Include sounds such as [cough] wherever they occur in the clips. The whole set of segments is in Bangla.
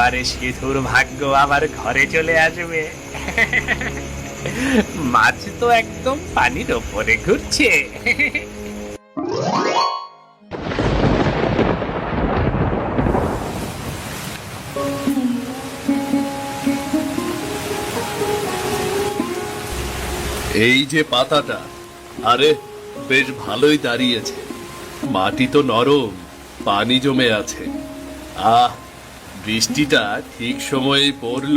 এইবারে সিধুর ভাগ্য আবার ঘরে চলে আসবে। মাছ তো একদম পানির ওপরে ঘুরছে। এই যে পাতাটা, আরে বেশ ভালোই দাঁড়িয়েছে। মাটি তো নরম, পানি জমে আছে। আহ বৃষ্টিটা ঠিক সময়ে পড়ল।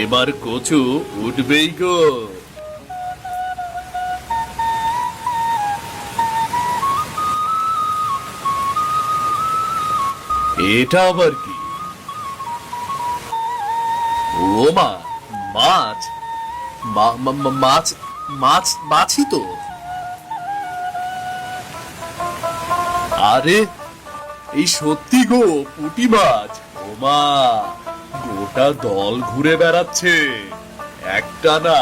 এবার কচু উঠবেই গো। এটা আবার কি? ও মা মাছ মাছ মাছ, মাছই তো। আরে, এই সত্যি গো পুটি মাছ। মা, গোটা দল ঘুরে বেড়াচ্ছে। একটা না,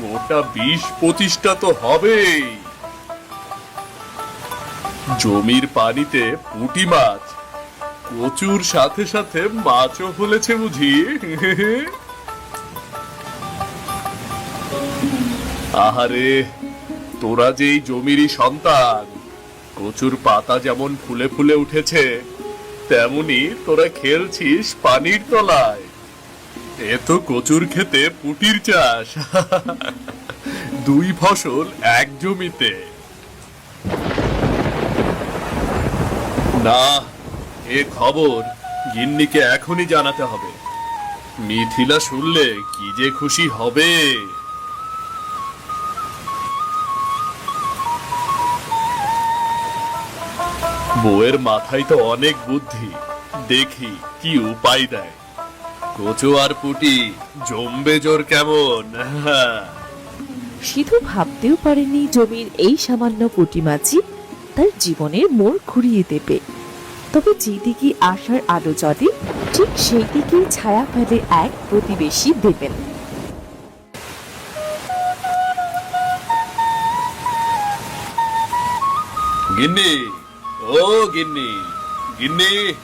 গোটা বিশ পঁচিশটা তো হবেই। জমির পানিতে পুটি মাছ, কচুর সাথে সাথে মাছও ফলেছে বুঝি। আহারে, তোরা যেই জমিরই সন্তান, কচুর পাতা যেমন ফুলে ফুলে উঠেছে তেমনি তোরা খেলছিস পানির তলায়। এ তো কচুর খেতে পুটির চাষ। [laughs] দুই ফসল এক জমিতে। না, এ খবর গিন্নিকে এখনই জানাতে হবে। মিথিলা শুনলে কি যে খুশি হবে। বউয়ের মাথায় তো অনেক বুদ্ধি। দেখি কি উপায় দেয়। কচু আর পুটি জমবে জোর কেমন? সিধু ভাবতেও পারেনি জমির এই সামান্য পুঁটি মাছি তার জীবনের মোড় ঘুরিয়ে দেবে। তবে যেদিকে আসার আলো জ্বলে ঠিক সেই দিকেই ছায়া ফেলে এক প্রতিবেশী দেবেন। গিন্নি ও গিন্নি গিন্নি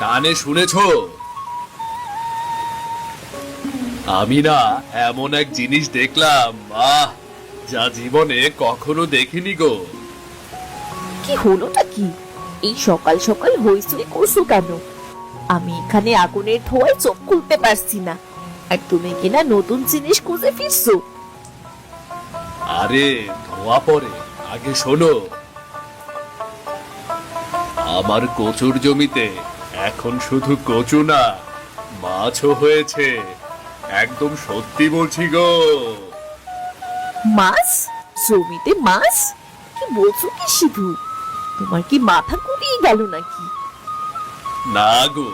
কানে শুনেছ? আমি না এমন এক জিনিস দেখলাম আহ যা জীবনে কখনো দেখিনি গো। কি হলোটা কি? এই সকাল সকাল হইচই করছ কেন? আমি এখানে আগুনের ধোঁয়ায় চোখ খুলতে পারছি না। আর তুমি কিনা নতুন জিনিস খুঁজে ফিরছো? আরে ধোয়া পড়ে আগে শোনো আমার কচুর জমিতে। এখন শুধু কচু না মাছও হয়েছে। একদম সত্যি বলছি গো। মাছ? জমিতে মাছ? কি বলছো কি সিধু? তোমার কি মাথা কুড়িয়ে গেল নাকি? না গো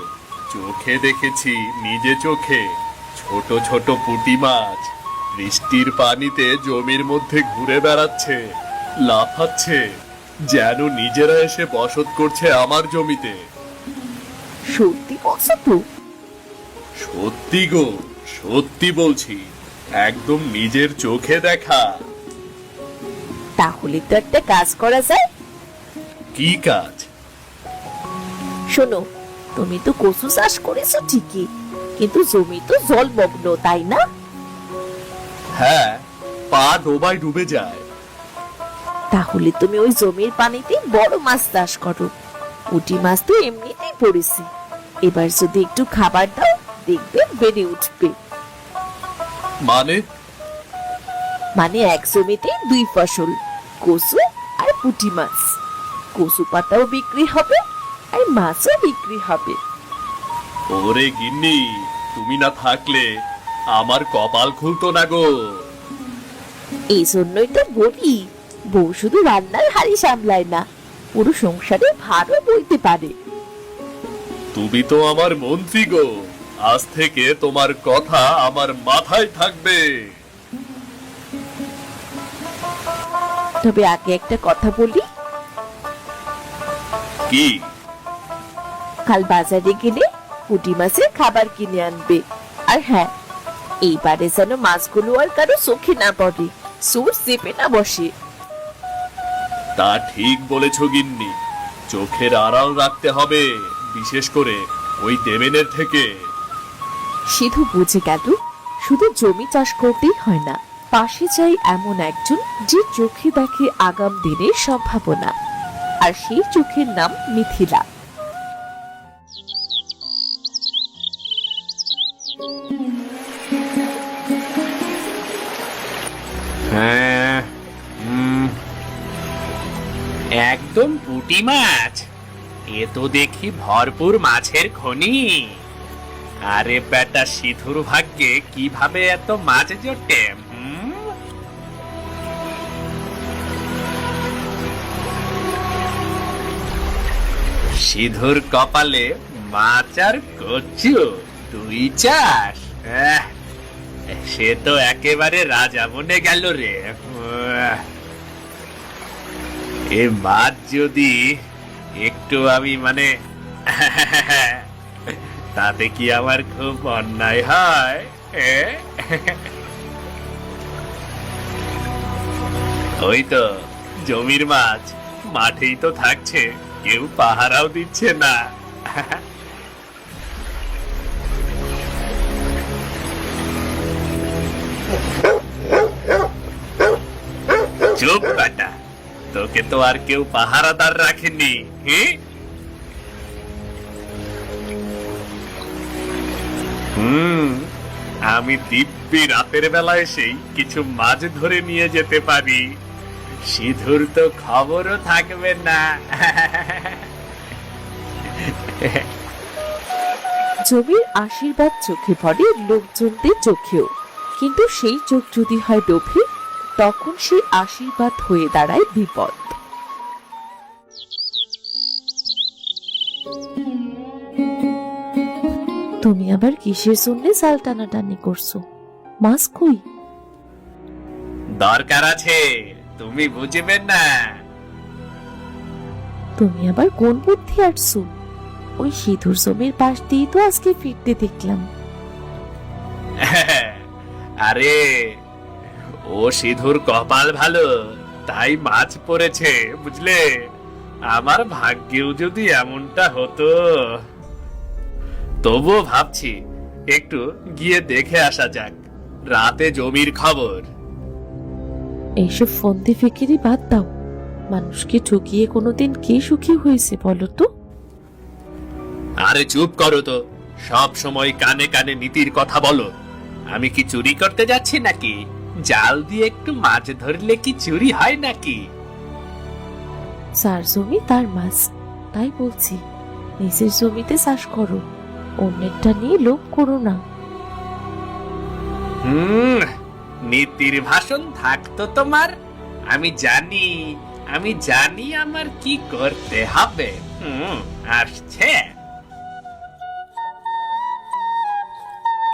চোখে দেখেছি নিজে চোখে। ছোট ছোট পুঁটি মাছ বৃষ্টির পানিতে জমির মধ্যে ঘুরে বেড়াচ্ছে লাফাচ্ছে। যেন নিজেরা এসে বসত করছে আমার জমিতে। সত্যি বলছো তো? সত্যি গো সত্যি বলছি। একদম নিজের চোখে দেখা। তাহলে তো একটা কাজ করা যায়। কি কাজ? শোনো তুমি তো কচু চাষ করেছ ঠিকই কিন্তু জমি তো জলমগ্ন তাই না? হ্যাঁ পা ডোবায় ডুবে যায়। তাহলে তুমি ওই জমির পানিতে বড় মাছ চাষ করো। পুঁটি মাছ তো এমনিতেই পড়েছে। এবার যদি একটু খাবার দাও দেখবে বেড়ে উঠবে। মানে? মানে এক জমিতে দুই ফসল কচু আর পুঁটি মাছ। কচু পাতাও বিক্রি হবে আর মাছও বিক্রি হবে। ওরে গিন্নি তুমি না থাকলে আমার কপাল খুলতো না গো। এই জন্যই তো বলি বউ শুধু রান্নার হাড়ি সামলায় না পুরো সংসারে ভারও বইতে পারে। তুমি তো আমার মন্ত্রী গো। আজ থেকে তোমার কথা আমার মাথায় থাকবে। তবে আগে একটা কথা বলি। কি? কাল বাজারে গেলে পুঁটি মাছের খাবার কিনে আনবে। আর হ্যাঁ এইবারে যেন মাছগুলো আর কারও চোখে না পড়ে সুর চেপে না বসে। তা ঠিক বলেছ গিন্নি। চোখের আড়াল রাখতে হবে, বিশেষ করে ওই দেবেনের থেকে। সিধু বুঝে গেল, শুধু জমি চাষ করতেই হয় না, পাশে চাই এমন একজন যে চোখে দেখে আগাম দিনের সম্ভাবনা। আর সেই চোখের নাম মিথিলা। একদম পুটি মাছ এ তো দেখি ভরপুর মাছের খনি আরে বেটা, সিধুর ভাগ্যে কীভাবে এত মাছ জোটে? সিধুর কপালে মাছ আর কচু, তুই চাস সে তো একেবারে রাজা বনে গেল রে। এ মাছ যদি একটু আমি মানে তাতে কি আমার খুব অন্যায় হয়? ওই তো, জমির মাছ। মাঠেই তো থাকছে, কেউ পাহারাও দিচ্ছে না। চুপ, বেটা। তোকে তো আর কেউ পাহারাদার রাখেনি হ্যাঁ হুম, আমি দিব্যি রাতের বেলা এসেই কিছু মাছ ধরে নিয়ে যেতে পারি। সিধুর তো খবরও থাকবে না। জমির আশীর্বাদ চোখে পড়ে লোকজনদের চোখেও। কিন্তু সেই চোখ যদি হয় লোভে তখন সেই আশীর্বাদ হয়ে দাঁড়ায় বিপদ। তুমি আবার কিসের জন্য সাল টানাটানি করছ? মাছ কই? দরকার আছে তুমি বুঝবে না। তুমি আবার কোন বুদ্ধি আটছো? ওই সিঁদুর জমির পাশ দিয়ে তো আজকে ফিরতে দেখলাম। [laughs] আরে ও সিধুর কপাল ভালো তাই মাছ পড়েছে বুঝলে? আমার ভাগ্যেও যদি এমনটা হতো। তবুও ভাবছি একটু গিয়ে দেখে আসা যাক রাতে জমির খবর। এইসব ফন্দি ফিকিরি বাদ দাও। মানুষকে ঠকিয়ে কোনোদিন কে সুখী হয়েছে বলো তো? আরে চুপ করো তো সব সময় কানে কানে নীতির কথা বলো। আমি কি চুরি করতে যাচ্ছি নাকি? জাল দিয়ে একটু মাছ ধরলে কি চুরি হয় নাকি? যার জমি তার মাছ তাই বলছি। নিজের জমিতে চাষ করো অন্যেরটা নিয়ে লোভ করো না। হুম নীতির ভাষণ থাকতো তোমার। আমি জানি আমি জানি আমার কি করতে হবে। হুম আসছে।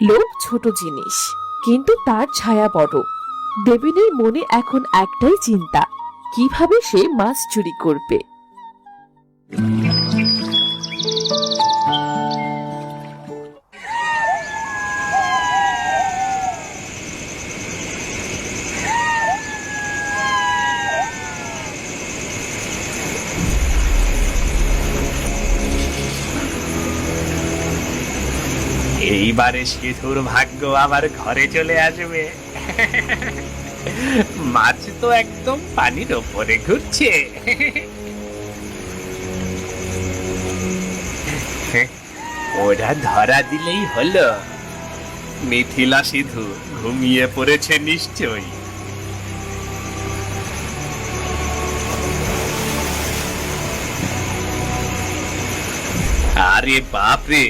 লোভ ছোট জিনিস কিন্তু তার ছায়া বড়। দেবিনের মনে এখন একটাই চিন্তা, কীভাবে সে মাছ চুরি করবে? এইবারে সিধুর ভাগ্য আমার ঘরে চলে আসবে। মাছ তো একদম পানির ওপরে ঘুরছে। ওরা ধরা দিলেই হলো। মিথিলা সিধু ঘুমিয়ে পড়েছে নিশ্চয়ই। আরে বাপরে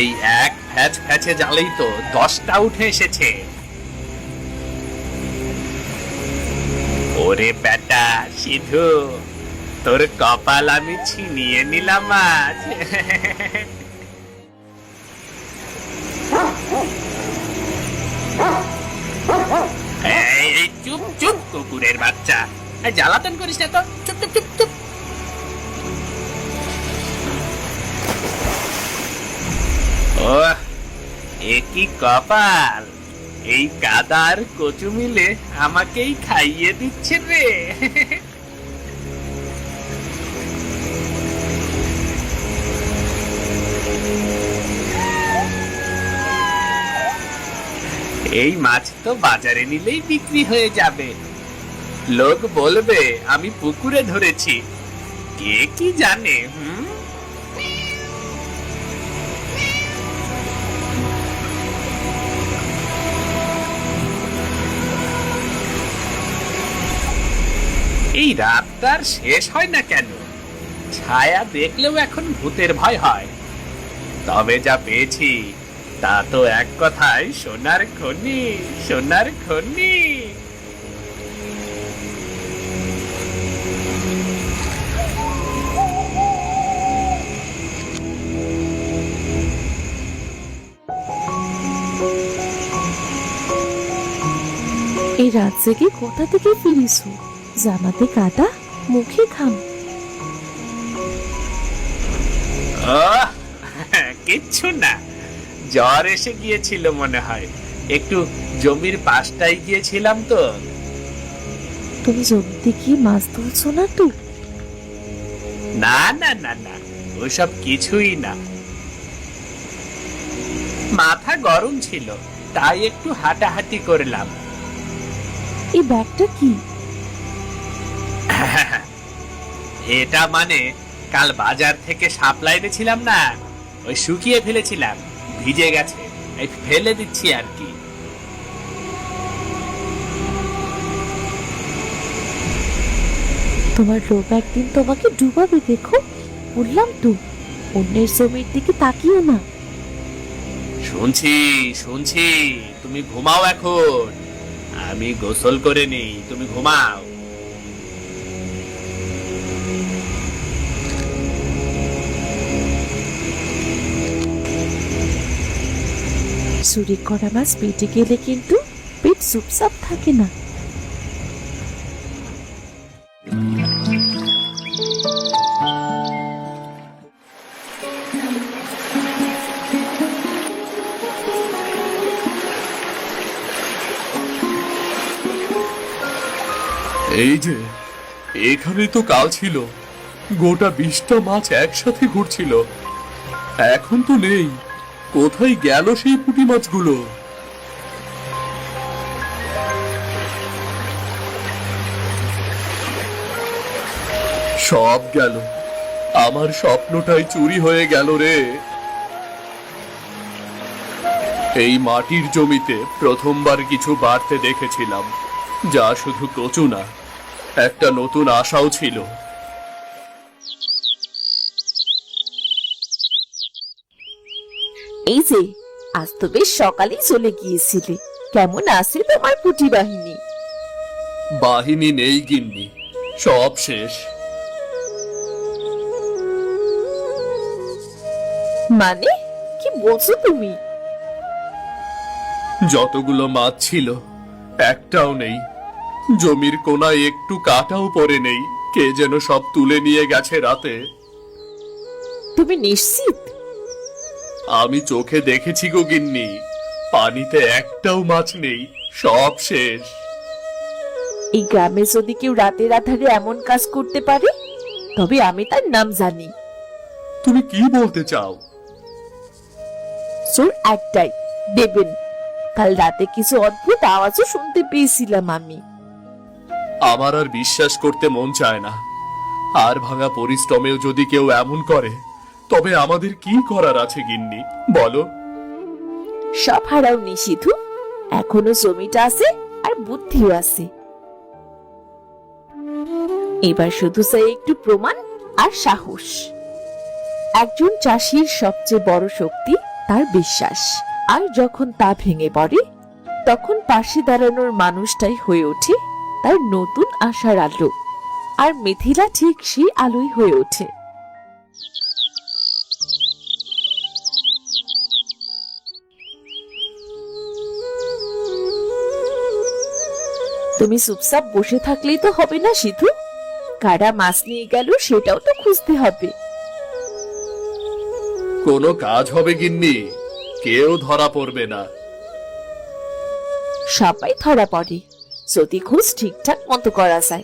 এই এক ফ্যাচ ফ্যাচে জালেই তো দশটা উঠে এসেছে। ওরে বেটা, সিধু, তোর কপাল আমি ছিনিয়ে নিলাম আজ। চুপ চুপ, কুকুরের বাচ্চা। জ্বালাতন করিস না তো। চুপ চুপ চুপ চুপ। ও এ কপাল। এই কাদার কচু মিলে আমাকেই খাইয়ে দিচ্ছে রে। এই মাছ তো বাজারে নিলেই বিক্রি হয়ে যাবে। লোক বলবে, আমি পুকুরে ধরেছি। কে কি জানে, হুম? এই রাত তার শেষ হয় না কেন? ছায়া দেখলেও এখন ভূতের ভয় হয়। তবে যা পেয়েছি, তা তো এক কথায় সোনার খনি সোনার খনি। এই রাত জেগে কোথা থেকে ফিরিস? জামাতে কাদা মুখে ঘাম। কিচ্ছু না। জ্বর এসে গিয়েছিল মনে হয়। একটু জমির পাশটাই গিয়েছিলাম তো। তুমি জমিতে গিয়ে মাছ তুলছো না তো? না না না না ওসব কিছুই না। মাথা গরম ছিল তাই একটু হাঁটাহাঁটি করলাম। এই ব্যাগটা কি? এটা মানে কাল বাজার থেকে সাপ্লাই এনেছিলাম না ওই শুকিয়ে ফেলেছিলাম ভিজে গেছে এই ফেলে দিচ্ছি আর কি। তোমার লোক একদিন তোমাকে ডুবাবে দেখো। বললাম তো অন্যের জমির দিকে তাকিও না। শুনছি শুনছি তুমি ঘুমাও এখন। আমি গোসল করে নেই তুমি ঘুমাও। চুরি করা মাছ পেটে গেলে কিন্তু পেট চুপচাপ থাকে না। এই যে এখানে তো কাল ছিল। গোটা বিশটা মাছ একসাথে ঘুরছিল। এখন তো নেই। কোথায় গেল সেই পুঁটি মাছগুলো? সব গেল। আমার স্বপ্নটাই চুরি হয়ে গেল রে। এই মাটির জমিতে প্রথমবার কিছু বাড়তে দেখেছিলাম, যা শুধু কচু না, একটা নতুন আশাও ছিল। এই যে আজ তো বেশ সকালেই চলে গিয়েছিলে। কেমন আছে তোমার পুটি বাহিনী? বাহিনী নেই গিন্নি সব শেষ। মানে কি বলছো তুমি? যতগুলো মাছ ছিল একটাও নেই। জমির কোনায় একটু কাটাও পরে নেই কে যেন সব তুলে নিয়ে গেছে রাতে। তুমি নিশ্চিত? আমি চোখে দেখেছি গো গিন্নি। পানিতে একটাও মাছ নেই সব শেষ। এই গ্রামে যদি কেউ রাতের আধারে এমন কাজ করতে পারে তবে আমি তার নাম জানি। তুমি কি বলতে চাও? চোর একটাই দেবেন। কাল রাতে কিছু অদ্ভুত আওয়াজও শুনতে পেয়েছিলাম আমি। আমার আর বিশ্বাস করতে মন চায় না। আর ভাঙা পরিশ্রমেও যদি কেউ এমন করে তবে আমাদের কি করার আছে, গিন্নি? বলো। সব হারাওনি সিধু। এখনও জমিটা আছে আর বুদ্ধিও আছে। এবার শুধু চাই একটু প্রমাণ আর সাহস। একজন চাষির সবচেয়ে বড় শক্তি তার বিশ্বাস। আর যখন তা ভেঙে পড়ে, তখন পাশে দাঁড়ানোর মানুষটাই হয়ে ওঠে তার নতুন আশার আলো। আর মিথিলা ঠিক সেই আলোই হয়ে ওঠে। তুমি চুপচাপ বসে থাকলেই তো হবে না সিধু? কারা মাছ নিয়ে গেল সেটাও তো খুঁজতে হবে। কোনো কাজ হবে গিন্নি। কেউ ধরা পড়বে না। সবাই ধরা পড়ে। যদি খোঁজ ঠিকঠাক মতো করা যায়।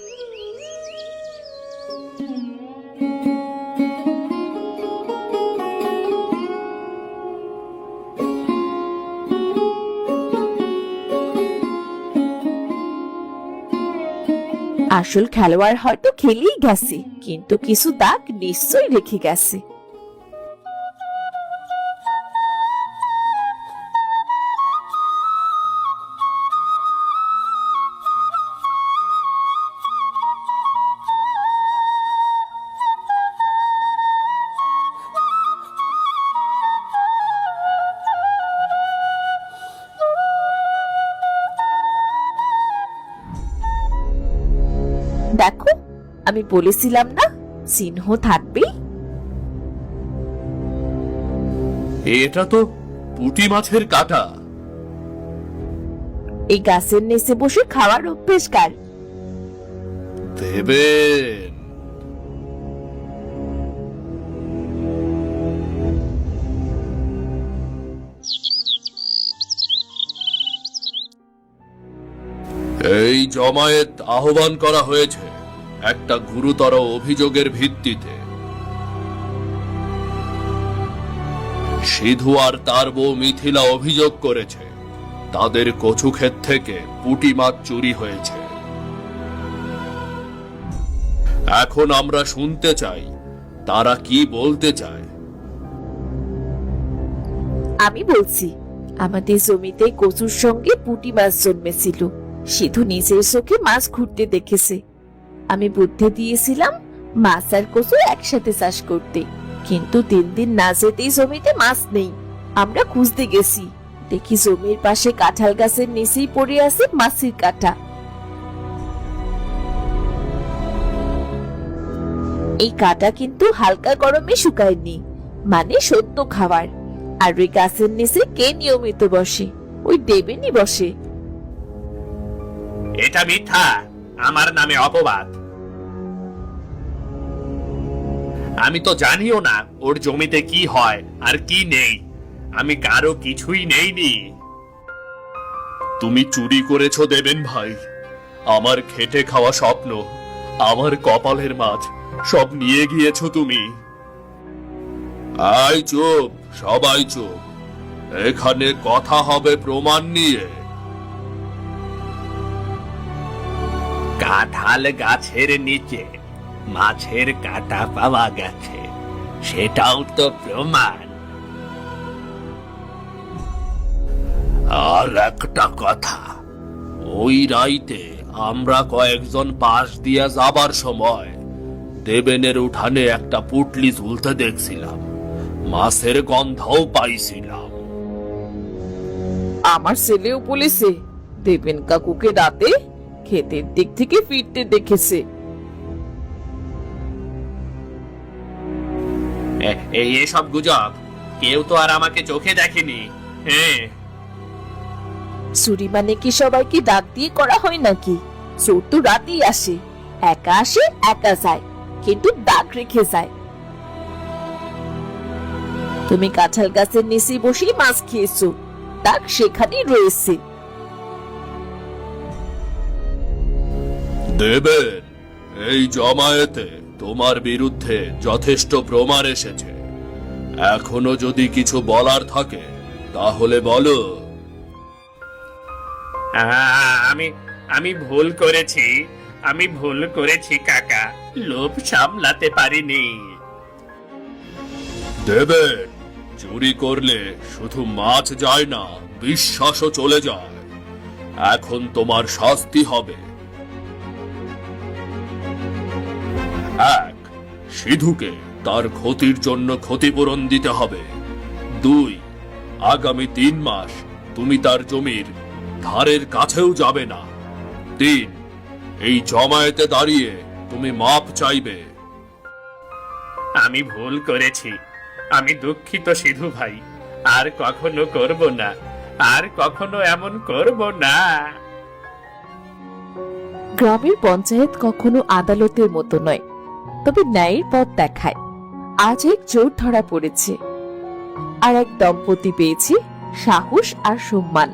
আসল খেলোয়াড় হয়তো খেলেই গেছে কিন্তু কিছু দাগ নিশ্চয়ই রেখে গেছে। আমি বলেছিলাম না চিহ্ন থাকবেই এটা তো পুঁটি মাছের কাটা। এই গাছের নিচে বসে খাওয়ার অভ্যেস কার? দেবেন। এই জমায়েত আহ্বান করা হয়েছে। একটা গুরুতর অভিযোগের ভিত্তিতে। সিধু আর তার বউ মিথিলা অভিযোগ করেছে। তাদের কচু ক্ষেত থেকে পুঁটি মাছ চুরি হয়েছে। এখন আমরা শুনতে চাই, তারা কি বলতে চায়। আমি বলছি, আমাদের জমিতে কচুর সঙ্গে পুঁটি মাছ জন্মেছিল। সিধু নিজের চোখে মাছ ঘুরতে দেখেছে। আমি বুদ্ধি দিয়েছিলাম, মাছ আর কচু একসাথে চাষ করতে। কিন্তু তিন দিন না যেতেই জমিতে মাছ নেই। আমরা খুঁজতে গেছি। দেখি জমির পাশে কাঁঠাল গাছের নিচেই পড়ে আছে মাছের কাঁটা। এই কাঁটা কিন্তু হালকা গরমে শুকায়নি মানে সত্য খাবার আর ওই গাছের নিচে কে নিয়মিত বসে? ওই দেবেনই বসে। এটা মিথ্যা। আমার নামে অপবাদ। আমি তো জানিও না ওর জমিতে কি হয় আর কি নেই। আমি কারও কিছুই নেইনি। তুমি চুরি করেছ দেবেন ভাই। আমার খেটে খাওয়া স্বপ্ন, আমার কপালের মাছ, সব নিয়ে গিয়েছো তুমি। আয় চুপ, সবাই চুপ। এখানে কথা হবে প্রমাণ নিয়ে। কাঁঠাল গাছের নিচে মাছের কাঁটা পাওয়া গেছে। সেটাও তো প্রমাণ। আর একটা কথা, ওই রাইতে আমরা কয়েকজন পাশ দিয়ে যাবার সময় দেবেনের উঠানে একটা পুটলি ঝুলতে দেখছিলাম। মাছের গন্ধও পাইছিলাম। আমার ছেলেও বলেছে, দেবেন কাকুকে রাতে ক্ষেতের দিক থেকে ফিরতে দেখেছে। এই এসব গুজব কেউ তো আর আমাকে চোখে দেখেনি। হ্যাঁ চুরি মানে কি সবাইকে ডাক দিয়ে করা হয় নাকি? চোর তো রাতেই আসে। একা আসে একা যায় কিন্তু দাগ রেখে যায়। তুমি কাঁঠাল গাছের নিচে বসেই মাছ খেয়েছো। দাগ সেখানেই রয়েছে। দেবেন। এই জমায়েতে তোমার বিরুদ্ধে যথেষ্ট প্রমাণ এসেছে। এখনও যদি কিছু বলার থাকে তাহলে বলো। আমি আমি ভুল করেছি আমি ভুল করেছি কাকা। লোভ সামলাতে পারিনি। দেবেন চুরি করলে শুধু মাছ যায় না বিশ্বাসও চলে যায়। এখন তোমার শাস্তি হবে। এক সিধুকে তার ক্ষতির জন্য ক্ষতিপূরণ দিতে হবে। দুই আগামী তিন মাস তুমি তার জমির ধারের কাছেও যাবে না। তিন এই জমায়েতে দাঁড়িয়ে তুমি মাপ চাইবে। আমি ভুল করেছি। আমি দুঃখিত সিধু ভাই। আর কখনো করব না। আর কখনো এমন করব না। গ্রামের পঞ্চায়েত কখনো আদালতের মতো নয়। তবে ন্যায়ের পথ দেখায়। আজ এক চোর ধরা পড়েছে। আর এক দম্পতি পেয়েছে সাহস আর সম্মান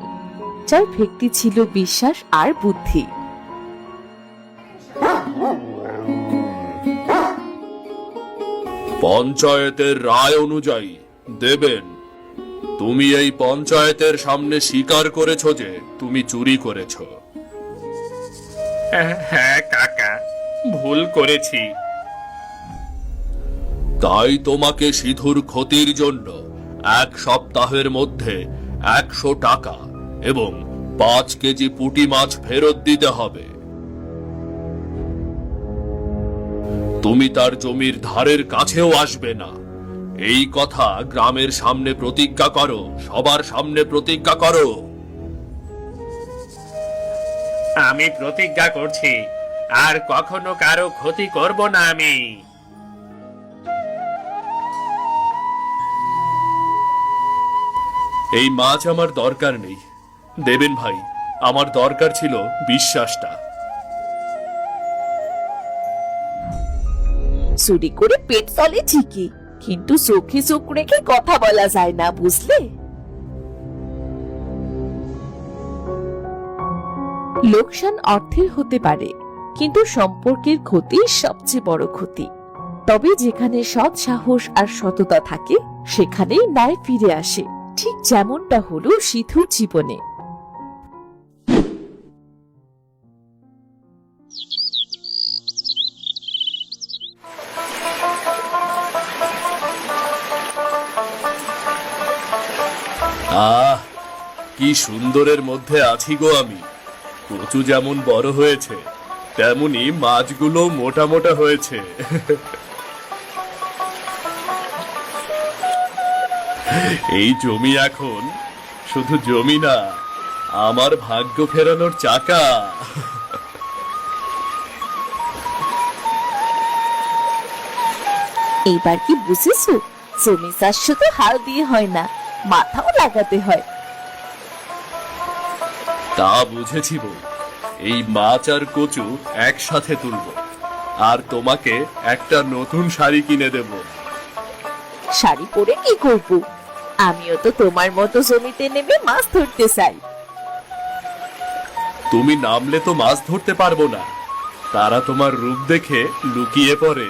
যার ভিত্তি ছিল বিশ্বাস আর বুদ্ধি। পঞ্চায়েতের রায় অনুযায়ী দেবেন। তুমি এই পঞ্চায়েতের সামনে স্বীকার করেছ যে তুমি চুরি করেছ। হ্যাঁ কাকা ভুল করেছি। তাই তোমাকে সিধুর ক্ষতির জন্য এক সপ্তাহের মধ্যে একশো টাকা এবং পাঁচ কেজি পুঁটি মাছ ফেরত দিতে হবে। তুমি তার জমির ধারের কাছেও আসবে না। এই কথা গ্রামের সামনে প্রতিজ্ঞা করো, সবার সামনে প্রতিজ্ঞা করো। আমি প্রতিজ্ঞা করছি, আর কখনো কারও ক্ষতি করব না আমি। এই মাছ আমার দরকার নেই। দেবেন ভাই, আমার দরকার ছিল বিশ্বাসটা। চুরি করে পেট চলে ঠিকই, কিন্তু চোখে চোখ রেখে কথা বলা যায় না, বুঝলে? লোকসান অর্থের হতে পারে, কিন্তু সম্পর্কের ক্ষতি সবচেয়ে বড় ক্ষতি। তবে যেখানে সৎ সাহস আর সততা থাকে, সেখানেই ন্যায় ফিরে আসে। ঠিক যেমনটা হলো সিধুর জীবনে। আহ, কি সুন্দরের মধ্যে আছি গো আমি। কচু যেমন বড় হয়েছে, তেমনি মাছগুলো মোটা মোটা হয়েছে। [laughs] এই জমি এখন শুধু জমি না আমার ভাগ্য ফেরানোর চাকা। এইবার কি বুঝেছ? জমি চাষ শুধু হাল দিয়ে হয় না মাথাও লাগাতে হয়। তা বুঝেছি বই এই মাছ আর কচু একসাথে তুলব। আর তোমাকে একটা নতুন শাড়ি কিনে দেব। শাড়ি পরে কি করব? আমিও তো তোমার মতো জমিতে নেমে মাছ ধরতে চাই। তুমি নামলে তো মাছ ধরতে পারব না। তারা তোমার রূপ দেখে লুকিয়ে পড়ে।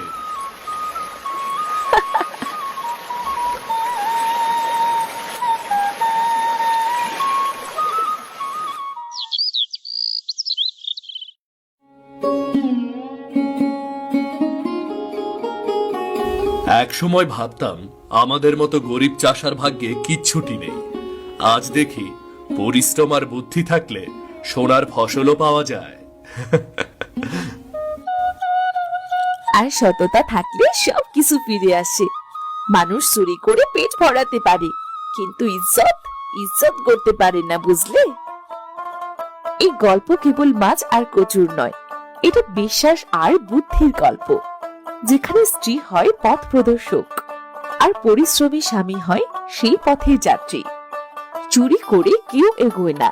এক সময় ভাবতাম, আমাদের মতো গরিব চাষার ভাগ্যে কিচ্ছুটি নেই। আজ দেখি, পরিশ্রম আর বুদ্ধি থাকলে সোনার ফসলও পাওয়া যায়। আর সততা থাকলে সব কিছু ফিরে আসে। মানুষ চুরি করে পেট ভরাতে পারে, কিন্তু ইজ্জত ইজ্জত করতে পারে না, বুঝলে? এই গল্প কেবল মাছ আর কচুর নয়, এটা বিশ্বাস আর বুদ্ধির গল্প। যেখানে স্ত্রী হয় পথ প্রদর্শক, আর পরিশ্রমী স্বামী হয় সেই পথে যাত্রী। চুরি করে কেউ এগোয় না,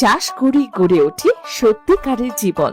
চাষ করে গড়ে ওঠে সত্যিকারের জীবন।